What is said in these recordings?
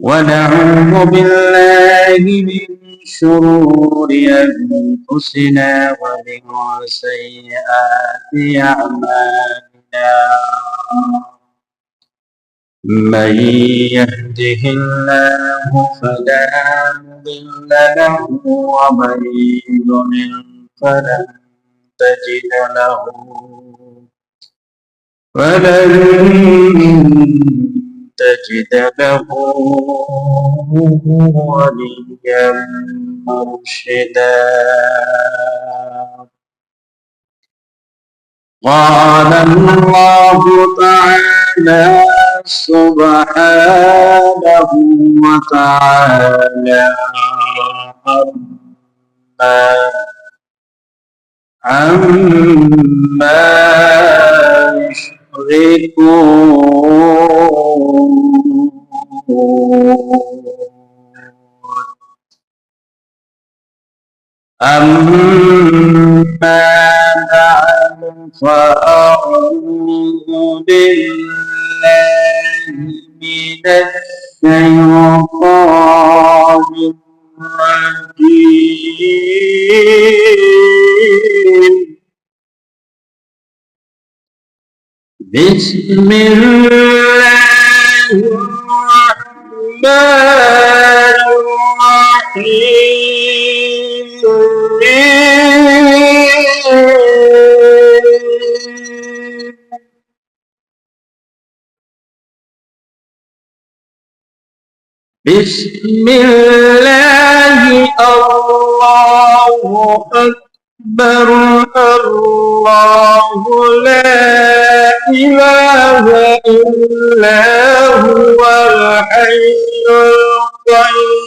ونعوذ بالله من شرور أنفسنا ومن سيئات أعمالنا. من يهده الله فلا مضل له ومن يضلل فلن تجد له فلن تجد له وليا مرشدا. قال الله تعالى سبحانه وتعالى عما يشركون. أما بعد فأعوذ بالله من الشيطان الرجيم بسم الله الرحمن الرحيم بسم الله الله أكبر الله لا إله إلا هو الحي القيوم.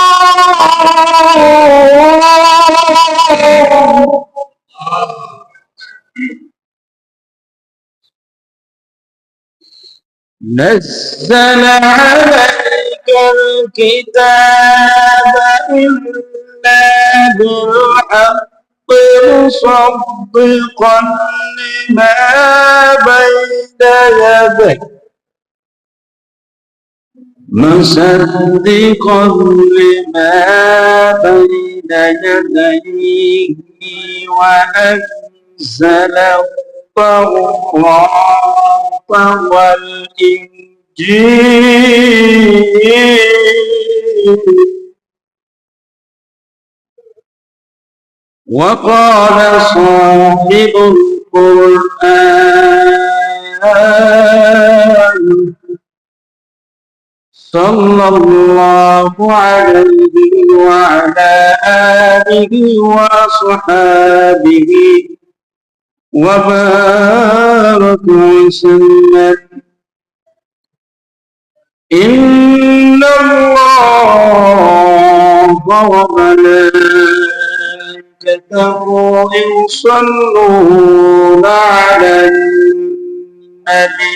نزل عليك الكتاب إلا بالحق مصدقا لما بين يديه مصدقا لما بين يديه وأنزل التوراة والإنجيل. وقال صاحب القرآن صلى الله عليه وعلى آله وأصحابه وبارك وسلم. إن الله وملائكته يصلون على النبي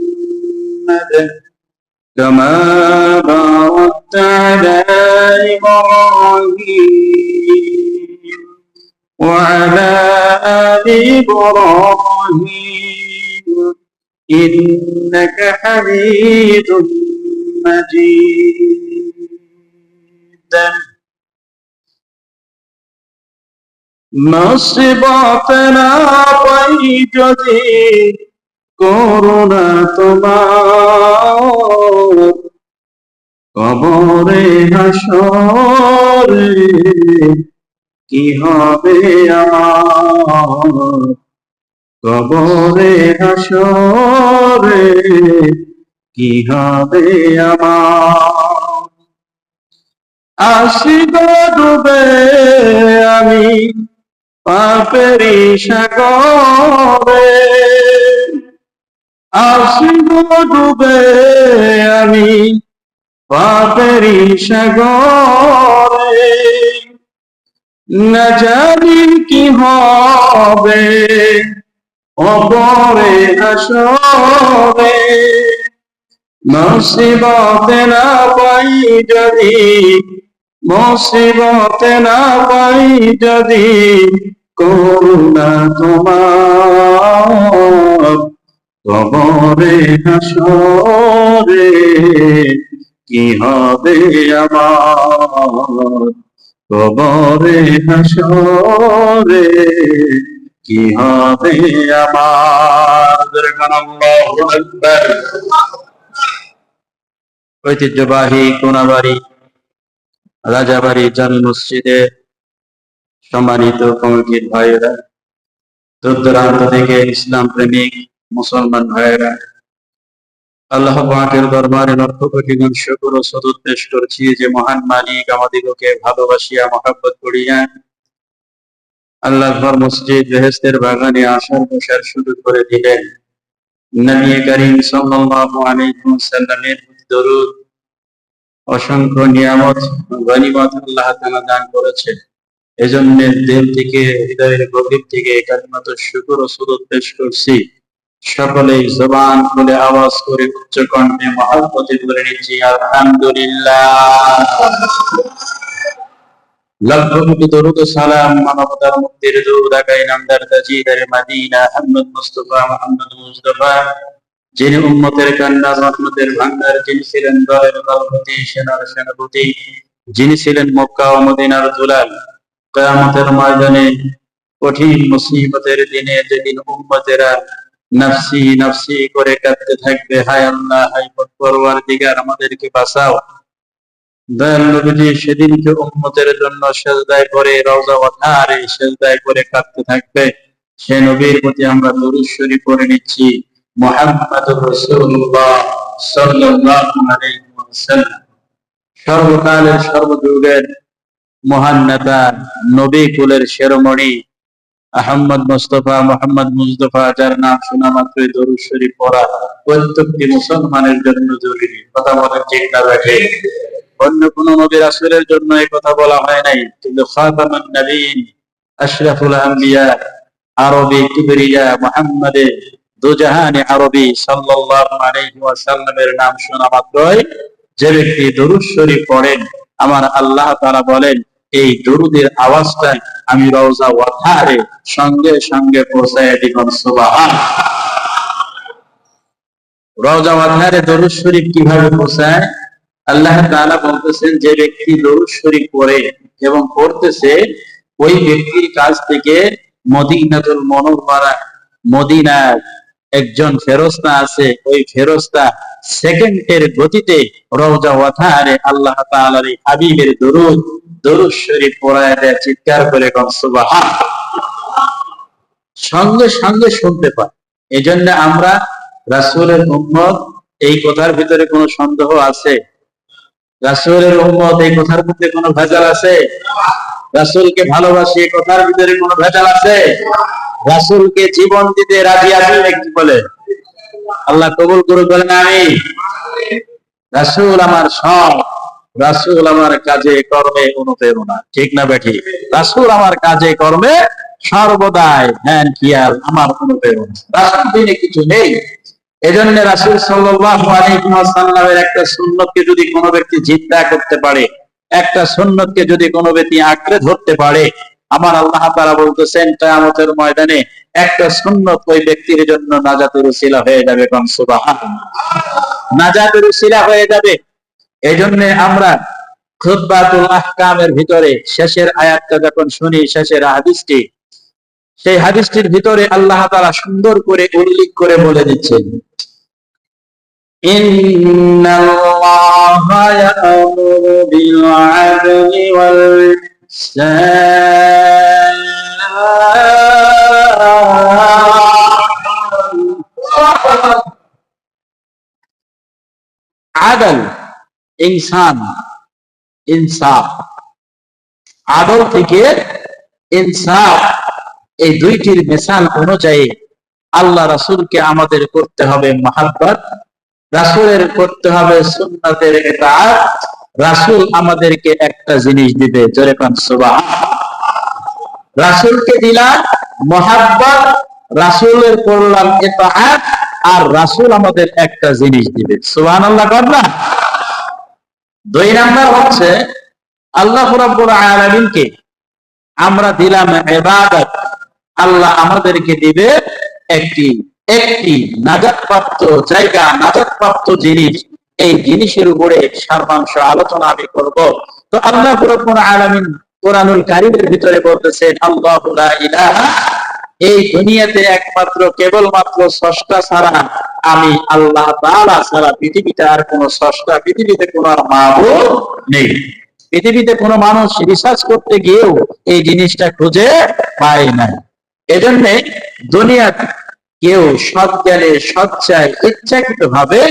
محمد. كما باركت على إبراهيم وعلى آل إبراهيم. إنك حميد مجيد. مصباحنا طيب جديد. করুণা তোমার কবরে হাসরে, কি হবে আমার? কবরে হাসরে, কি হবে আমার? আসিব ডুবে আমি পাপেরি সাগরে। আসিব ডুবে আমি পাপেরি সাগরে। না জানি কি হবে অপরে আসরে। মুসিবতে না পাই যদি, মুসিবতে না পাই যদি, করুণা তোমার। কবরে হাসরে কি হবে আমার? কবরে হাসরে কি হবে আমার? ঐতিহ্যবাহী কোনাবাড়ি, রাজাবাড়ি জামি মসজিদে সম্মানিত কমিটির ভাইয়েরা দূর দূরান্ত থেকে ইসলাম প্রেমিক মুসলমান ভাইয়েরা, আল্লাহ পাকের দরবারে লক্ষ কোটি গুণ শুকর ও সদুদ্দেশ করছি যে মহান মালিক আমাদিগকে ভালোবাসিয়া মহাব্বত করিয়া আল্লাহ ঘর মসজিদ বেহেস্তের বাগানে আসার বসার সুযোগ করে দিলেন। নবী করিম সাল্লাল্লাহু আলাইহি ওয়াসাল্লামের দরুদ অসংখ্য নিয়ামত গনিমত আল্লাহ তাআলা দান করেছেন। এজন্য দিল থেকে, হৃদয়ের গভীর থেকে কালিমাত শুকর ও সুদত পেশ করছি। সকলেই জবান খুলে আওয়াজ করে উচ্চ কণ্ঠে মহাব্বতে বলে নিচ্ছি আলহামদুলিল্লাহ। দরুদ সালাম মানবতার মুক্তির নামদার তাজিদার মাদিনা আহমদ মুস্তফা মোহাম্মদ মুস্তফা যিনি কান্না যিনি ছিলেন দলের দলপতি, সেনার সেনাপতি, যিনি ছিলেন মক্কা ও মদিনার দুলাল, কিয়ামতের ময়দানে কঠিন মুসিবতের দিনে যেদিন উম্মতেরা নফসি নফসি করে কাঁদতে থাকবে। হায় আল্লাহ, হায় পরওয়ার দিগার আমাদেরকে বাঁচাও। দয়াল নবীজি সেদিনকে উম্মতের জন্য সেজদায় করে রওজা ওয়াথারে সেজদায় করে কাঁদতে থাকবে। সে নবীর প্রতি আমরা দরুদ পড়ে নিচ্ছি। মুহাম্মাদুর রাসূলুল্লাহ সাল্লাল্লাহু আলাইহি ওয়াসাল্লাম। সর্বকালের সর্বযুগের মহান নেতা নবী কুলের শিরোমণি আহমদ মুস্তফা, মোহাম্মদ মুস্তফা যার নাম শোনা মাত্রই দরুদ শরীফ পড়া। প্রত্যেকটি মুসলমানের জন্য জরুরি? কথা বলেন না রাখে অন্য কোন নবী রাসূলের জন্য এই কথা বলা হয় নাই। কিন্তু খাতামুন নবীন, আশরাফুল আম্বিয়া, আরবি কিবরিয়া, মুহাম্মাদে দুজাহানে আরবি সাল্লাল্লাহু আলাইহি ওয়াসাল্লামের নাম শোনা মাত্রই যে ব্যক্তি দরুদ শরীফ পড়েন, আমার আল্লাহ তাআলা বলেন এই দরুদের আওয়াজটা আমি রওজা ওয়াথারে সঙ্গে সঙ্গে পৌঁছায় দিবেন সুবহান। রওজা ওয়াথারে দরুদ শরীফ কীভাবে পৌঁছায়? আল্লাহ তাআলা বলতেছেন, যে ব্যক্তি দরুদ শরীফ পড়ে এবং পড়তেছে, ওই ব্যক্তির কাছ থেকে মদিনাতুল মনোবরা মদিনার একজন ফেরস্তা আছে। ওই ফেরস্তা সেকেন্ডের গতিতে রওজা ওয়াথারে আল্লাহ তাআলার হাবিবের দরুদ দরুদ পড়ায় দেয় চিৎকার করে কম সুবহান। সঙ্গে সঙ্গে শুনতে এজন্য আমরা রাসূলের উম্মত, এই কথার ভিতরে কোনো সন্দেহ আছে? রাসূলের উম্মত, এই কথার মধ্যে কোনো ভেজাল আছে? রাসূলকে ভালোবাসি, এই কথার ভিতরে কোনো ভেজাল আছে? রাসূলকে জীবন দিতে রাজি আছি নাকি বলে? আল্লাহ কবুল করুক, বলেন আমি রাসূল আমার সব রাসূল আমার কাজে কর্মে অনুপ্রেরণা। ঠিক না বেঠি রাসূল আমার কাজে কর্মে সর্বদাই ধ্যান খেয়াল আমার অনুপ্রেরণা। রাসূল দিনে কিছু নেই। এজন্য রাসূল একটা সুন্নতকে যদি কোনো ব্যক্তি জিন্দা করতে পারে, একটা সুন্নতকে যদি কোনো ব্যক্তি আঁকড়ে ধরতে পারে, আমার আল্লাহ তাআলা বলতেছেন, কিয়ামতের ময়দানে একটা সুন্নত ওই ব্যক্তির জন্য নাজাতের উসিলা হয়ে যাবে কোন সুবহানাল্লাহ। নাজাতের উসিলা হয়ে যাবে। এই জন্য আমরা আহকামের ভিতরে শেষের আয়াতটা যখন শুনি, শেষের হাদিসটি, সেই হাদিসটির ভিতরে আল্লাহ তারা সুন্দর করে উল্লেখ করে বলে দিচ্ছেন। আদল। ইনসান, ইনসাফ। আদল থেকে ইনসাফ, এই দুইটির মিসাল অনুযায়ী আল্লাহ রাসূলকে আমাদের করতে হবে মহাব্বত, রাসূলের করতে হবে সুন্নাতের ইতাআত, রাসূল আমাদেরকে একটা জিনিস দিবে, জোরে কোন সুবহান। রাসূলকে দিলাম মহাব্বত, রাসূলের করলাম ইতাআত, আর রাসুল আমাদের একটা জিনিস দিবে। সুবহানাল্লাহ আল্লাহ না। দুই নাম্বার হচ্ছে, আল্লাহ আলামিনকে আমরা দিলাম ইবাদত। আল্লাহ আমাদেরকে দিবে একটি একটি নাজাতপ্রাপ্ত জায়গা, নাজাতপ্রাপ্ত জিনিস। এই জিনিসের উপরে সার্বাংশ আলোচনা আমি করব। তো আল্লাহ রাব্বুল আলামিন কোরআনুল কারীমের ভিতরে বলতেছেন আল্লাহু ইলাহা এই দুনিয়াতে একমাত্র কেবলমাত্র স্রষ্টা ছাড়া আমি আল্লাহ তাআলা ছাড়া পৃথিবীতে আর কোনো স্রষ্টা, পৃথিবীতে কোনো আর মাহবুব নেই। পৃথিবীতে কোনো মানুষ রিসার্চ করতে গিয়েও এই জিনিসটা খুঁজে পায় নাই। এজন্য দুনিয়া কেউ সৎ জ্ঞানে সচ্চায় ইচ্ছাকৃত ভাবে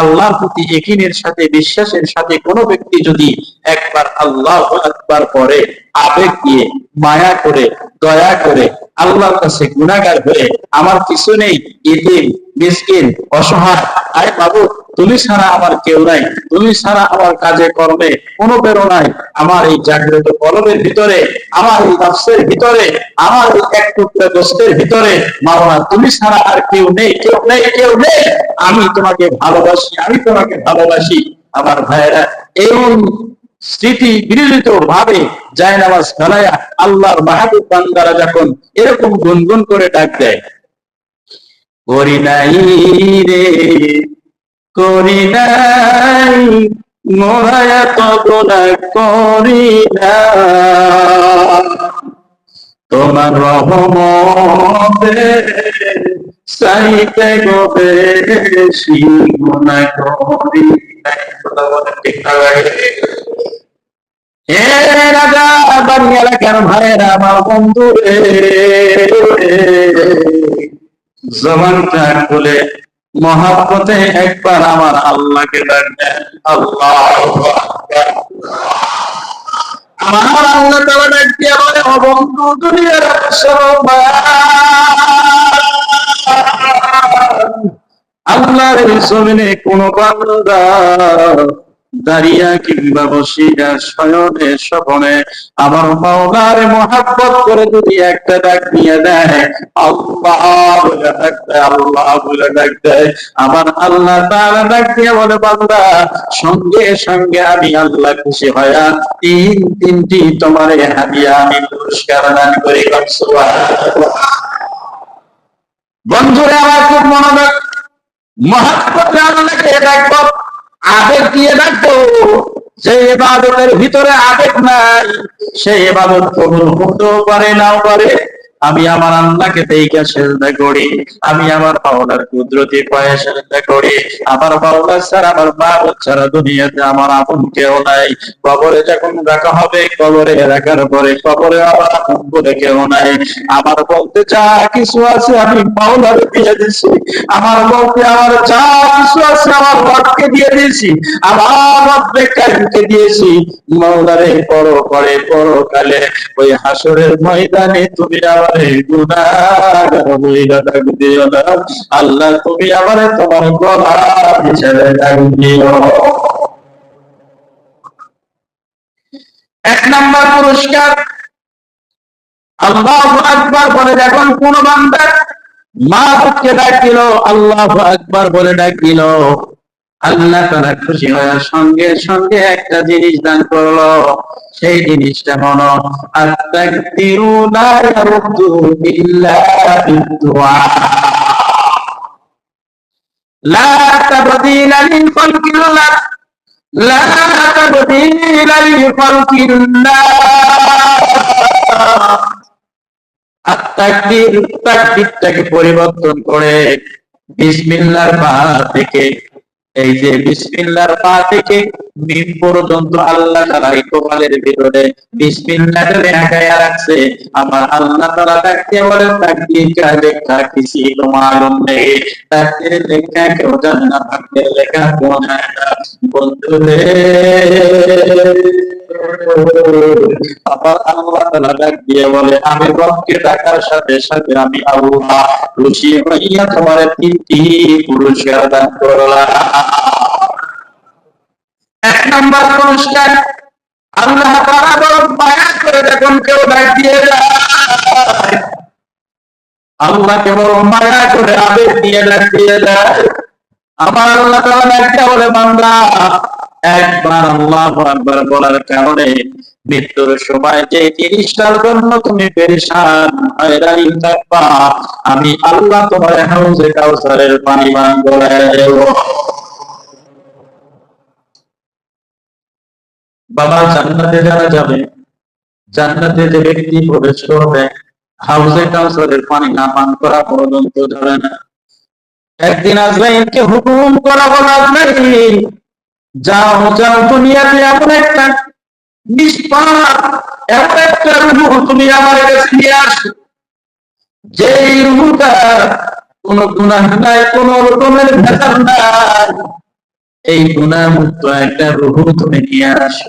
আল্লাহর প্রতি একিনের সাথে, বিশ্বাসের সাথে কোনো ব্যক্তি যদি একবার আল্লাহ একবার পরে আবেগ দিয়ে, মায়া করে, দয়া করে আল্লাহর কাছে গুণাগার হয়ে আমার কিছু নেই ইতিম মিসকিন, অসহায় আয় বাবু, তুমি ছাড়া আমার কেউ নাই, তুমি ছাড়া আমার কাজে কর্মে কোনো প্রেরণায় আমার এই জাগ্রত কলমের ভিতরে, আমার এই নফসের ভিতরে, আমার এই এক টুকরা দোস্তের ভিতরে মাওলা তুমি ছাড়া আর কেউ নেই কেউ নেই কেউ নেই। আমি তোমাকে ভালোবাসি, আমি তোমাকে ভালোবাসি। আমার ভাইয়েরা এই স্মৃতি বিরোধিত ভাবে যায় নামাজ ফেলায়া আল্লাহর মাহবুব বান্দারা যখন এরকম গুনগুন করে ডাক দেয়, করি নাই রে, করি নাই মোরায়া তো গোনা করি না। তোমার রহমতে সাইতে গো বেশি গুনাহ করি রাজা বাড়ি এলাকার ভাইয়েরা আমার বন্ধু খুলে একবার আমার আল্লাহকে ডাকবেন আল্লাহ আমার আল্লাহ তালা ডাক দিয়ে বলে, ও বন্ধু, দুনিয়ার আল্লাহর এই জমিনে কোন দাঁড়িয়া কিংবা বসিয়া শয়নে স্বপনে আমার মাওলার মহাব্বত করে যদি একটা ডাক নিয়ে দেয়, আল্লাহ বলে ডাক দেয় আল্লাহ বলে ডাক দেয় আমার আল্লাহ তাআলা ডাক দিয়ে বলে, বান্দা, সঙ্গে সঙ্গে আমি আল্লাহ খুশি হয়া তিন তিনটি তোমার হাদিয়া আমি পুরস্কার দান করি। বন্ধুরা, আমার খুব মনোযোগ মহাত্মা দিয়ে সেই এবাদতের ভিতরে আবেগ নাই সেই এবাদত কবুল করতেও পারে নাও পারে। আমি আমার আল্লাহকে দেখে সেজদা করি। আমি আমার পাওলার কুদরতি পায়ে সেজদা করি। আমার পাওলা ছাড়া আমার বাবা ছাড়া দুনিয়াতে আমার আপন কেউ নাই। কবরে যখন রাখা হবে, কবরে রাখার পরে কবরে আমার আপন বলে কেউ নাই। আমার বলতে যা কিছু আছে আমি পাওলার দিয়ে দিছি। আমার বলতে আমার যা কিছু আছে আমার রবকে দিয়ে দিয়েছি আমার রব্বে কারিমকে দিয়েছি। মৌলারে পরো করে পরো কালে ওই হাসরের ময়দানে তুমি আমার ডাক আল্লাহ তুমি আমার তোমার গলা হিসেবে ডাক দিও। এক নাম্বার পুরস্কার, আল্লাহ আকবার বলে যখন কোন বান্দা মা কে ডাকিল, আল্লাহ আকবার বলে ডাকিল। আল্লাহ তারা খুশি হওয়ার সঙ্গে সঙ্গে একটা জিনিস দান করল। সেই জিনিসটা হলো পরিবর্তন করে বিসমিল্লাহর পা থেকে এই যে বিসমিল্লার পা থেকে মিম পর্যন্ত আল্লাহ এই কপালের ভিতরে বিসমিল্লাহকে আগায়া রাখছে। আমার আল্লাহ তারা ডাকতে বলে তাকদির কা লেখা কিসি তো মালুম নেই তাকদির লেখা কেউ জানে না ভাগ্যের লেখা কেউ জানে না। বন্ধু আবার আল্লাহ তাআলা ডাক দিয়ে বলে, আমি রবকে ডাকার সাথে সাথে আমি আল্লাহ খুশি হইয়া তোমার তিনটি পুরস্কার দান করলাম। এক নম্বর আল্লাহ বড় করে যখন কেউ দিয়ে আল্লাহ কেবল মায়া করে আবেগ দিয়ে দিয়ে আমার আল্লাহ বলে বান্দা একবার আল্লাহ একবার বলার কারণে মৃত্যুর সময় যে জিনিসটার জন্য তুমি পেরেশান, হয়রানি থাকবা, আমি আল্লাহ তোমার হাউজে কাউসারের পানি পান করে দেব। বাবা জান্নাতে যারা যাবে, জান্নাতে যে ব্যক্তি প্রবেশ করবে হাউজে কাউসারের পানি না পান করা পর্যন্ত যাবে না। একদিন আজরাইলকে হুকুম করা বলা আজরাইল যাও যাও, দুনিয়াতে এমন একটা নিষ্পাপ, এমন একটা রুহ তুমি আমার কাছে নিয়ে আসো। যে রুহটা কোন গুনাহ নাই, কোন রকমের ভেতর নাই। এই গুনাহ মুক্ত একটা রুহ তুমি নিয়ে আসো।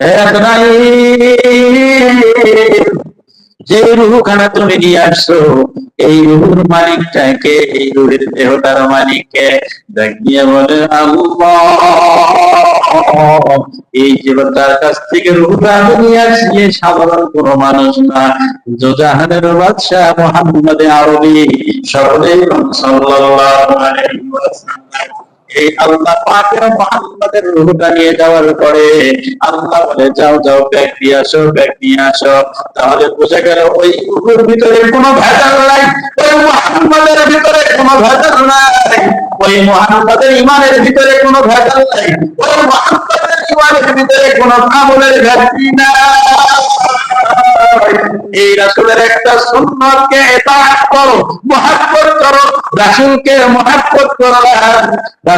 আজরাইল যে তুমি নিয়ে আসছো, এই রুহুর মালিকটাকে, এই রুহের দেহটার মালিককে দেখ দিয়ে বলে এই যে তার কাছ থেকে রুহটা নিয়ে আসছি এ সাধারণ কোন মানুষ না। জোজাহানের বাদশাহ মোহাম্মদ আরবি সকলেই সাল্লাল্লাহু আলাইহি ওয়াসাল্লাম। এই আল্লাহ পাকের মোহাম্মদের রূহটা নিয়ে যাওয়ার পরে আল্লাহ বলে, যাও যাও, ব্যাগ নিয়ে আসো, ব্যাগ নিয়ে আসো। তাহলে বোঝা গেল ওই রূহের ভিতরে কোনো ভেজাল নাই, ওই মোহাম্মদের ভিতরে কোনো ভেজাল নাই, ওই মোহাম্মদের ইমানের ভিতরে কোনো ভেজাল নাই, ওই মোহাম্মদের ইমানের ভিতরে কোনো আমলের ঘাটতি নাই। এই রাসূলের একটা সুন্নতকে ইতাআত করো, মুহাব্বত করো, রাসূলকে মুহাব্বত করলাম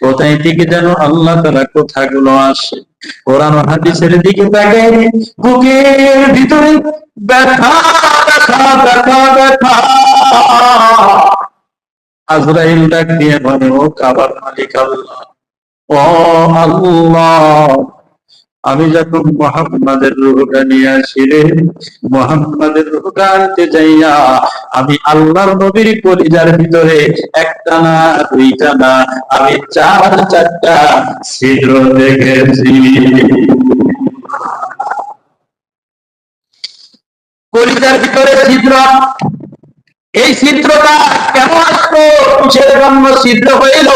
কোথায় থেকে যেন আল্লাহ তারা কথাগুলো আসে? কোরআন হাদিসের দিকে তাকে বুকের ভিতরে ব্যথা ব্যথা ব্যথা ব্যথা। আজরাইল ডাক দিয়ে বলে ও কাবার মালিক আল্লাহ? ও আল্লাহ। আমি যখন মোহাম্মদের রুহটা নিয়ে আসি মোহাম্মদের রুহটা আনতে যাইয়া আমি আল্লাহর নবীর কলিজার ভিতরে একটা না দুইটা না আমি চার, চারটা ছিদ্র দেখেছি। কলিজার ভিতরে ছিদ্র। এই ছিদ্রটা কেমন আসলো? কিসের জন্য ছিদ্র হইল?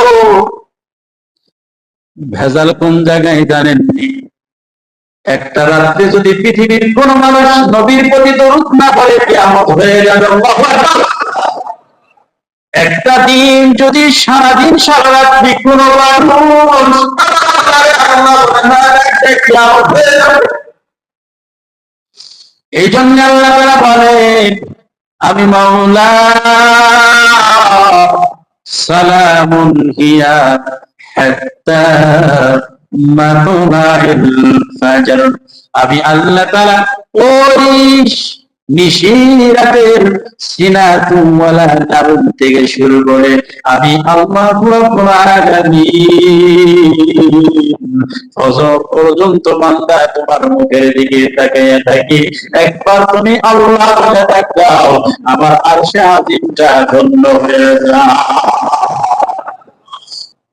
ভেজাল কোন জায়গায় জানেননি? একটা রাত্রে যদি পৃথিবীর কোন মানুষ নবীর প্রতি দরুদ না করে কেমন হয়ে যাবে একটা দিন যদি সারাদিন সারা রাত্রি কোন মানুষ কিয়ামত। এই জন্য আল্লাহ তাআলা বলেন, আমি মাওলা, সালামুন হিয়া হাত্তা আমি আল্লাহ ওই নিশিরাতের সিনাতুওয়ালা দারুণ থেকে শুরু করে আমি আল্লাহ পর্যন্ত বান্দা তোমার মুখের দিকে তাকিয়ে থাকি। একবার তুমি আল্লাহ তাকাও, আমার আরশে আজিমটা ধন্য হয়ে যায়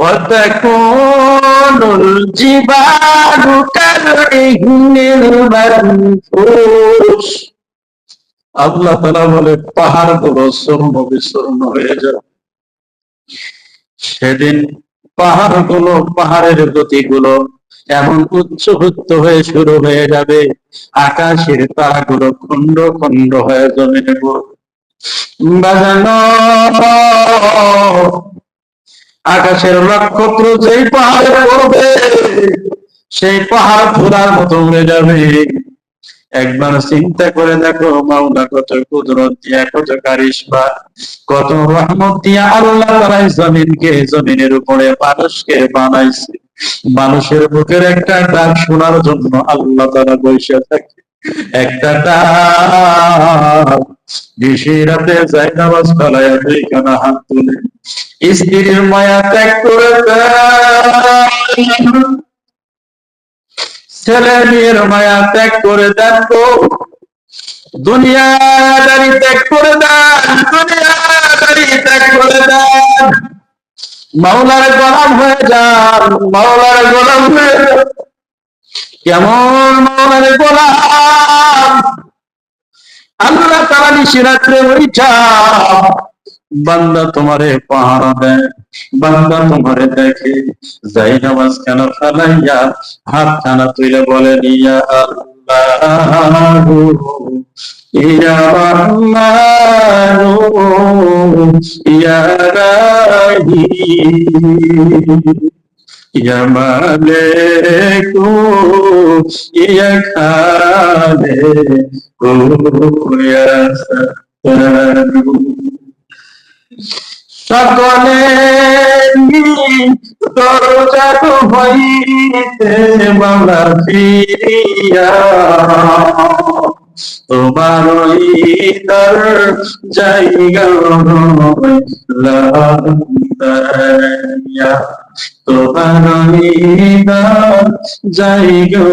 وتكون الجبال كالعهن المنفوش আল্লাহ তালা বলে পাহাড় গুলো চূর্ণ বিচূর্ণ হয়ে যাবে সেদিন পাহাড় গুলো পাহাড়ের গতিগুলো এমন উচ্চভুক্ত হয়ে শুরু হয়ে যাবে আকাশের তারাগুলো খন্ড খন্ড হয়ে জমিনে পড়বে। বাজানো আকাশের নক্ষত্র যেই পাহাড়ে পড়বে, সেই পাহাড় ধরার মতো উড়ে যাবে। একবার চিন্তা করে দেখো, মাওলা কত কুদরত দিয়া, কত কারিশমা, কত রহমত দিয়া আল্লাহ তারাই জমিনকে জমিনের উপরে মানুষকে বানাইছে। মানুষের বুকের একটা ডাক শোনার জন্য আল্লাহ তারা বসে থাকে। একটা রাতে দুইখানা হাত তুলে। স্ত্রীর মায়া ত্যাগ করে ছেলে মেয়ের মায়া ত্যাগ করে দেন তো দুনিয়াদারি ত্যাগ করে দেন দুনিয়াদারি ত্যাগ করে দেন। মাওলার গোলাম হয়ে যান, মাওলার গোলাম হয়ে যান। কেমন মাওলার গোলাম আল্লাহ ওইটা, বান্দা তোমারে পাহারা দেয়, বান্দা তোমারে দেখে, যাই নামাজ কেন ফেলাইয়া হাত খানা তুলে বলে, ইয়া আল্লাহ, ইয়া ইয়া ইয়া খালিক ইয়া সাত্তার সকলে দরজা হইতে মামলা ফিরিয়া। তোমার ইতার জায়গা তোমার জায়গা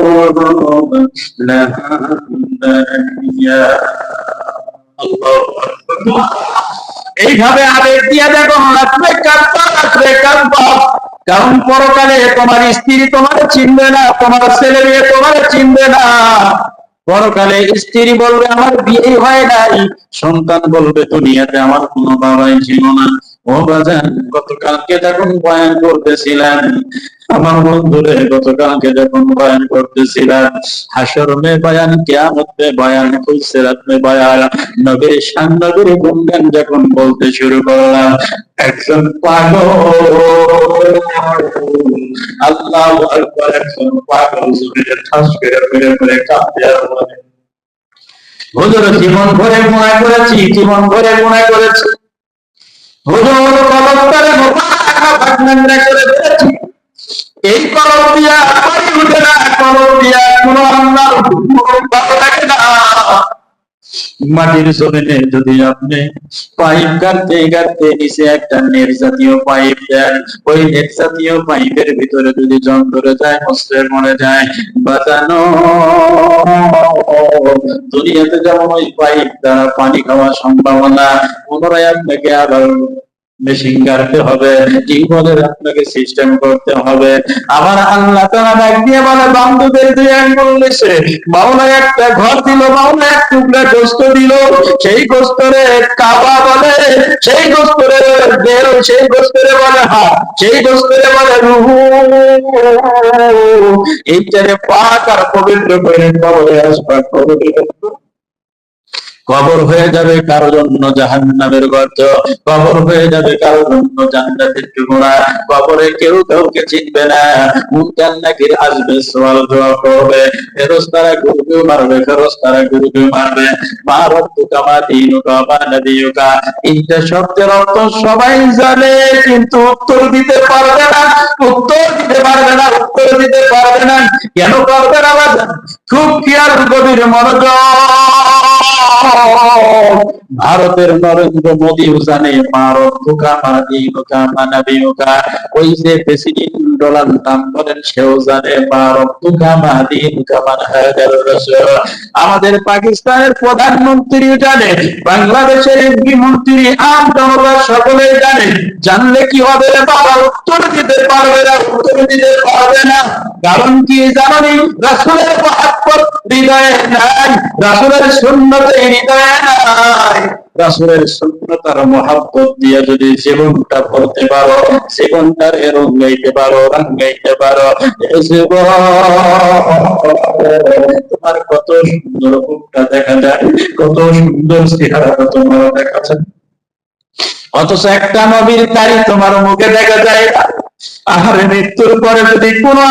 এইভাবে আবেগ দিয়ে দেখো রাত্রে কাঁদবা রাত্রে কাঁদবা কারণ পরকালে তোমার স্ত্রী তোমার চিনবে না, তোমার ছেলে মেয়ে তোমার চিনবে না। পরকালে স্ত্রী বলবে, আমার বিয়ে হয় নাই। সন্তান বলবে, দুনিয়াতে আমার কোনো বাবাই ছিল না। গতকালকে যখন বয়ান করতেছিলেন, আমার বন্ধুরে গতকালকে যখন বয়ান করতেছিলেন হাসর মে বয়ান বয়ান বয়ান যখন বলতে শুরু করলাম একজন পাগল, আল্লাহ আকবার, একজন পাগল জমিনে ঠাস করে করে করে কাঁদে আর বলে, হুজুর, জীবন ভরে গুণা করেছি, জীবন ভরে গুণা করেছি। হুজুর কলমটারে মোবারক ভাগনান্দ্রা করে দিয়েছি এই কলম দিয়া পানি উঠে না কলম দিয়া কোনো আল্লাহর হুকুম মাটির জমিনে যদি আপনি পাইপ গাড়তে গাড়তে নিচে একটা নেট জাতীয় পাইপ দেন, ওই নেট জাতীয় পাইপের ভিতরে যদি জং ধরে যায় মস্তের মরে যায়, বাঁচানো দুনিয়াতে যেমন ওই পাইপ দ্বারা পানি খাওয়ার সম্ভাবনা, পুনরায় আপনাকে আবার মেশিন কাটতে হবে টিউবওয়েলের আপনাকে সিস্টেম করতে হবে। আবার আল্লাহ তারা ডাক দিয়ে বলে, বান্ধবের দুই আঙ্গুল নিচে মাওলা একটা ঘর দিল মাওলা এক টুকরা গোস্ত দিল। সেই গোস্তরে কাবা বলে, সেই গোস্তরে দেল সেই গোস্তরে বলে হাত, সেই গোস্তরে বলে রুহু। এইটারে পাক আর পবিত্র করে কবরে আসবা কবরে আসবা কবর হয়ে যাবে কারও জন্য জাহান্নামের গর্ত, কবর হয়ে যাবে কারও জন্য জান্নাতের টুকরা। কবরে কেউ কাউকে চিনবে না মুনকার নাকির আসবে, সওয়াল জবাব করবে। ফেরেশতারা গুরুকে মারবে ফেরেশতারা গুরুকে মারবে। মা রব্বুকা, মা দীনুকা, মা নবিয়ুকা। এইটা শব্দের অর্থ সবাই জানে, কিন্তু উত্তর দিতে পারবে না। উত্তর দিতে পারবে না, উত্তর দিতে পারবে না। কেন পারবে না খুব খেয়াল গভীর মনোযোগ। ভারতের নরেন্দ্র মোদী জানে ভারত ধোকা মাদি ধোকা মানাবি ধোকা। ওই যে প্রেসিডেন্ট ডোনাল্ড ট্রাম্প বলেন, সেও জানে আমাদের পাকিস্তানের প্রধানমন্ত্রী জানে, বাংলাদেশের এমপি মন্ত্রী আম জনতা সকলে জানে, জানলে কি হবে বাবা, উত্তর দিতে পারবে না, উত্তর দিতে পারবে না। কারণ কি জানি, রাসুলের হৃদয়ে নাই, রাসুলের শূন্যতে হৃদয়ে নাই। রাসুলের শূন্যতার মহাব্বত দিয়ে যদি জীবনটা পড়তে পারো, জীবনটার রং গাইতে পারো, রং গাইতে পারো তোমার কত সুন্দর মুখটা দেখা যায়, কত সুন্দর চেহারাটা তোমার দেখা যায়। অথচ একটা নবীর তারিখ তোমার মুখে দেখা যায় আহারে মৃত্যুর পরে যদি কোনো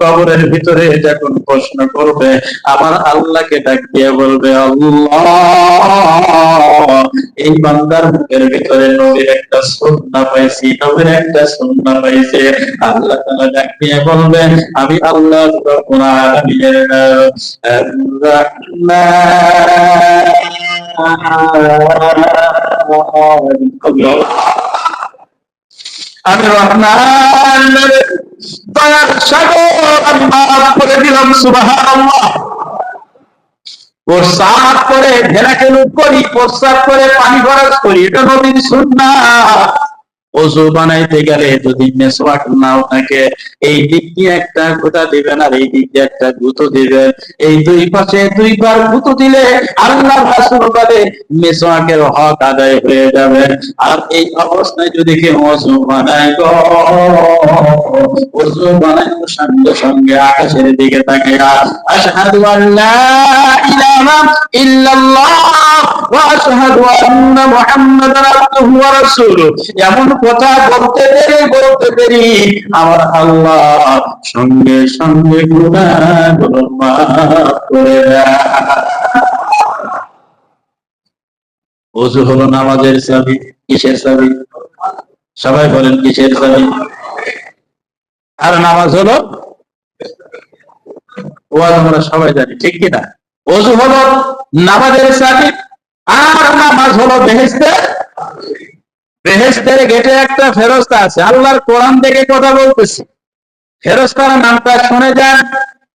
কবরের ভিতরে যখন প্রশ্ন করবে, আমার আল্লাহকে ডাক দিয়ে বলবে, আল্লাহ, এই বান্দার মুখের ভিতরে নবীর একটা পাইছি, নবীর একটা পাইছে। আল্লাহ দিয়ে বলবে, আমি আল্লাহ রহমান আমি করে দিলাম, সুবহানাল্লাহ। প্রস্রাব করে লুট করি প্রস্তাব করে পানি খরচ করি, এটা নদীর সুন্নাত। অজু বানাইতে গেলে যদি মেসওয়াক নাও থাকে, এই দিক দিয়ে একটা গোটা দিবেন আর এই দিক দিয়ে একটা গুঁতো দিবেন। এই দুই পাশে দুইবার গুঁতো দিলে আল্লাহ রাসূল বলে মেসওয়াকের হক আদায় হয়ে যাবে। আর এই অবস্থায় যদি কেউ অজু বানায়, গো অজু বানানোর সঙ্গে সঙ্গে আকাশের দিকে তাকে আশহাদু আল্লা ইলাহা ইল্লাল্লাহ ওয়া আশহাদু আন্না মুহাম্মাদান আবদুহু ওয়া রাসূলুহু। এমন কথা বলতে পেরে, বলতে পেরি আমার আল্লাহ সঙ্গে সঙ্গে ওযু হলো নামাজের চাবি, কিসের চাবি? সবাই বলেন কিসের চাবি? আর নামাজ হলো? ওয়াজ আমরা সবাই জানি, ঠিক কিনা? অজু হলো নামাজের চাবি, আর নামাজ হলো বেহেশতের বেহেশতের গেটে একটা ফেরস্তা আছে আল্লাহর কোরআন থেকে কথা বলতেছি। ফেরস্তার নামটা শুনে যান।